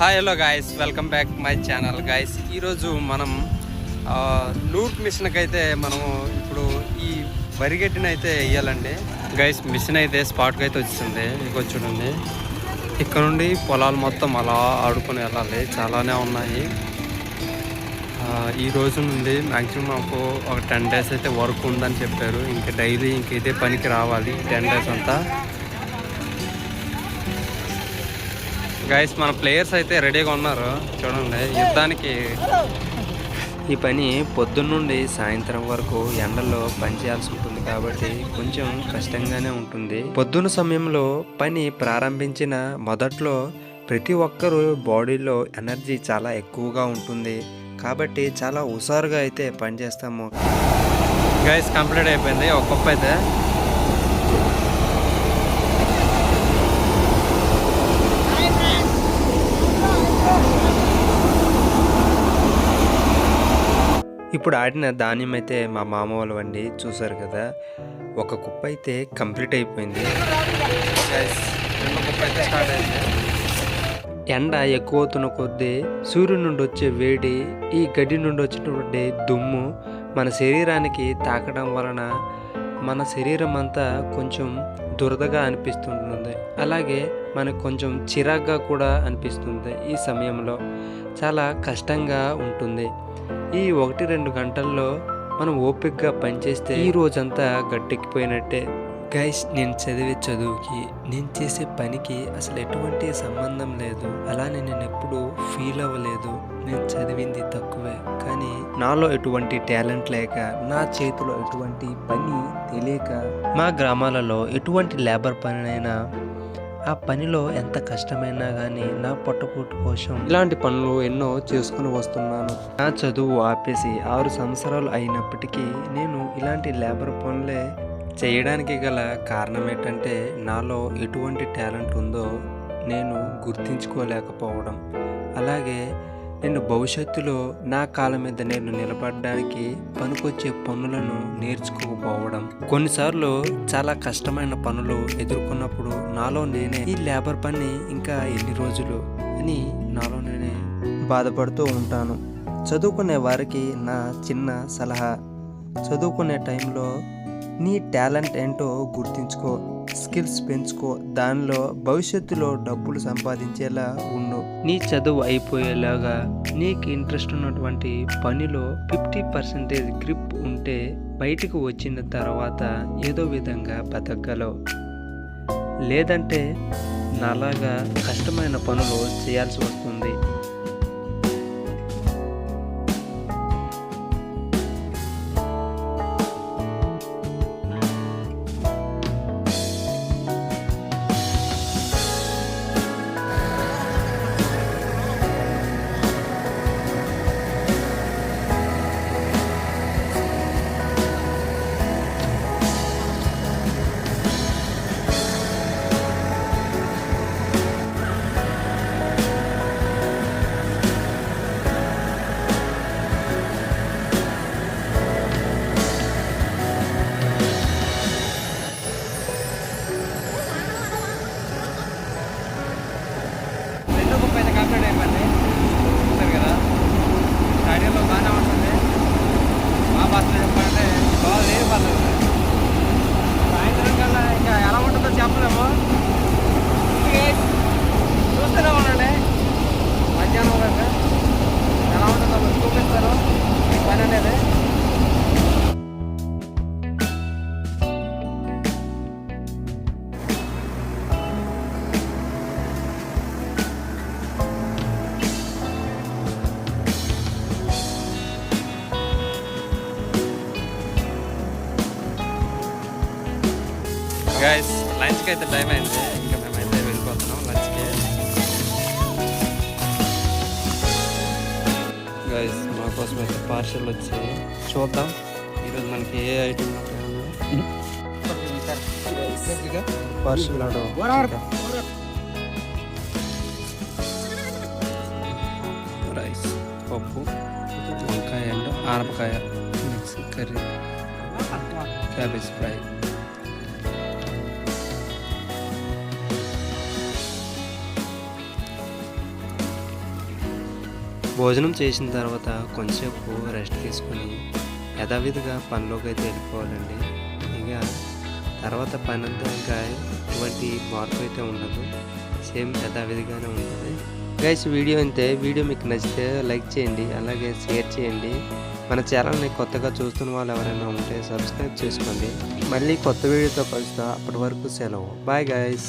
Hi hello guys welcome back my channel guys ఈరోజు మనం loop మిషన్కి అయితే మనము ఇప్పుడు ఈ వరిగడ్డిని అయితే వేయాలండి. గైస్ మిషన్ అయితే స్పాట్కి అయితే వచ్చింది ఇక చూడండి. ఇక్కడ నుండి పొలాలు మొత్తం అలా ఆడుకొని వెళ్ళాలి. చాలానే ఉన్నాయి. ఈ రోజు నుండి మ్యాక్సిమం మాకు ఒక టెన్ డేస్ అయితే వర్క్ ఉందని చెప్పారు. ఇంకా డైలీ ఇంక ఇదే పనికి రావాలి. టెన్ డేస్ అంతా గైస్ మన ప్లేయర్స్ అయితే రెడీగా ఉన్నారు. చూడండి యుద్ధానికి. ఈ పని పొద్దున్నుండి సాయంత్రం వరకు ఎండలో పని చేయాల్సి ఉంటుంది కాబట్టి కొంచెం కష్టంగానే ఉంటుంది. పొద్దున్న సమయంలో పని ప్రారంభించిన మొదట్లో ప్రతి ఒక్కరు బాడీలో ఎనర్జీ చాలా ఎక్కువగా ఉంటుంది. కాబట్టి చాలా హుషారుగా అయితే పని చేస్తాము. గైస్ కంప్లీట్ అయిపోయింది. ఒక కప్పు అయితే ఇప్పుడు ఆడిన ధాన్యం అయితే మా మామ వాళ్ళు వండి చూసారు కదా ఒక కుప్ప అయితే కంప్లీట్ అయిపోయింది. కుప్ప అయితే స్టార్ట్ అయింది. ఎండ ఎక్కువ అవుతున్న కొద్దీ సూర్యుడి నుండి వచ్చే వేడి ఈ గడ్డి నుండి వచ్చినటువంటి దుమ్ము మన శరీరానికి తాకడం వలన మన శరీరం అంతా కొంచెం దురదగా అనిపిస్తుంటుంది. అలాగే మనకు కొంచెం చిరాగ్గా కూడా అనిపిస్తుంది ఈ సమయంలో. చాలా కష్టంగా ఉంటుంది. ఈ ఒకటి రెండు గంటల్లో మనం ఓపికగా పనిచేస్తే ఈ రోజంతా గట్టెక్కిపోయినట్టే. గైస్ నేను చదివే చదువుకి నేను చేసే పనికి అసలు ఎటువంటి సంబంధం లేదు. అలానే నేను ఎప్పుడు ఫీల్ అవ్వలేదు. నేను చదివింది తక్కువే. కానీ నాలో ఎటువంటి టాలెంట్ లేక నా చేతిలో ఎటువంటి పని తెలియక మా గ్రామాలలో ఎటువంటి లేబర్ పనినైనా ఆ పనిలో ఎంత కష్టమైనా కానీ నా పొట్టకూటు కోసం ఇలాంటి పనులు ఎన్నో చేసుకుని వస్తున్నాను. నా చదువు ఆపేసి ఆరు సంవత్సరాలు అయినప్పటికీ నేను ఇలాంటి లేబర్ పనులే చేయడానికి గల కారణం ఏంటంటే నాలో ఎటువంటి టాలెంట్ ఉందో నేను గుర్తించుకోలేకపోవడం. అలాగే నేను భవిష్యత్తులో నా కాళ్ళ మీద నేను నిలబడడానికి పనికొచ్చే పనులను నేర్చుకోకపోవడం. కొన్నిసార్లు చాలా కష్టమైన పనులు ఎదుర్కొన్నప్పుడు నాలో నేనే ఈ లేబర్ పని ఇంకా ఎన్ని రోజులు అని నాలో నేనే బాధపడుతూ ఉంటాను. చదువుకునే వారికి నా చిన్న సలహా. చదువుకునే టైంలో నీ టాలెంట్ ఏంటో గుర్తించుకో. స్కిల్స్ పెంచుకో. దానిలో భవిష్యత్తులో డబ్బులు సంపాదించేలా ఉండు. నీ చదువు అయిపోయేలాగా నీకు ఇంట్రెస్ట్ ఉన్నటువంటి పనిలో ఫిఫ్టీ పర్సెంటేజ్ గ్రిప్ ఉంటే బయటకు వచ్చిన తర్వాత ఏదో విధంగా బతకగలవు. లేదంటే నాలాగా కష్టమైన పనులు చేయాల్సి వస్తుంది. రెండో కుప్ప అయిపోయింది చూస్తారు కదా. స్టాడియంలో బాగానే ఉంటుంది. మా బస్సులో చెప్పాలంటే బాగా లేని పర్లేదు గాయస్ లంచ్కి అయితే టైం అయింది. ఇంకా మేమైతే వెళ్ళిపోతున్నాం లంచ్కి గైస్ మా కోసం అయితే పార్సల్ వచ్చాయి చూద్దాం. ఈరోజు మనకి ఏ ఐటమ్ పార్సల్ రైస్ పప్పు వంకాయ అండ్ ఆనపకాయ. మిక్స్ కర్రీ క్యాబేజ్ ఫ్రై భోజనం చేసిన తర్వాత కొంచెంసేపు రెస్ట్ తీసుకొని యథావిధిగా పనిలోకి అయితే వెళ్ళిపోవాలండి. ఇక తర్వాత పని అంతా ఇంకా ఎటువంటి మార్పు అయితే ఉండదు. సేమ్ యథావిధిగానే ఉంటుంది. గైస్ వీడియో అంతే వీడియో మీకు నచ్చితే లైక్ చేయండి అలాగే షేర్ చేయండి. మన ఛానల్ని కొత్తగా చూస్తున్న వాళ్ళు ఎవరైనా ఉంటే సబ్స్క్రైబ్ చేసుకోండి. మళ్ళీ కొత్త వీడియోతో కలుస్తా. అప్పటి వరకు సెలవు. Bye guys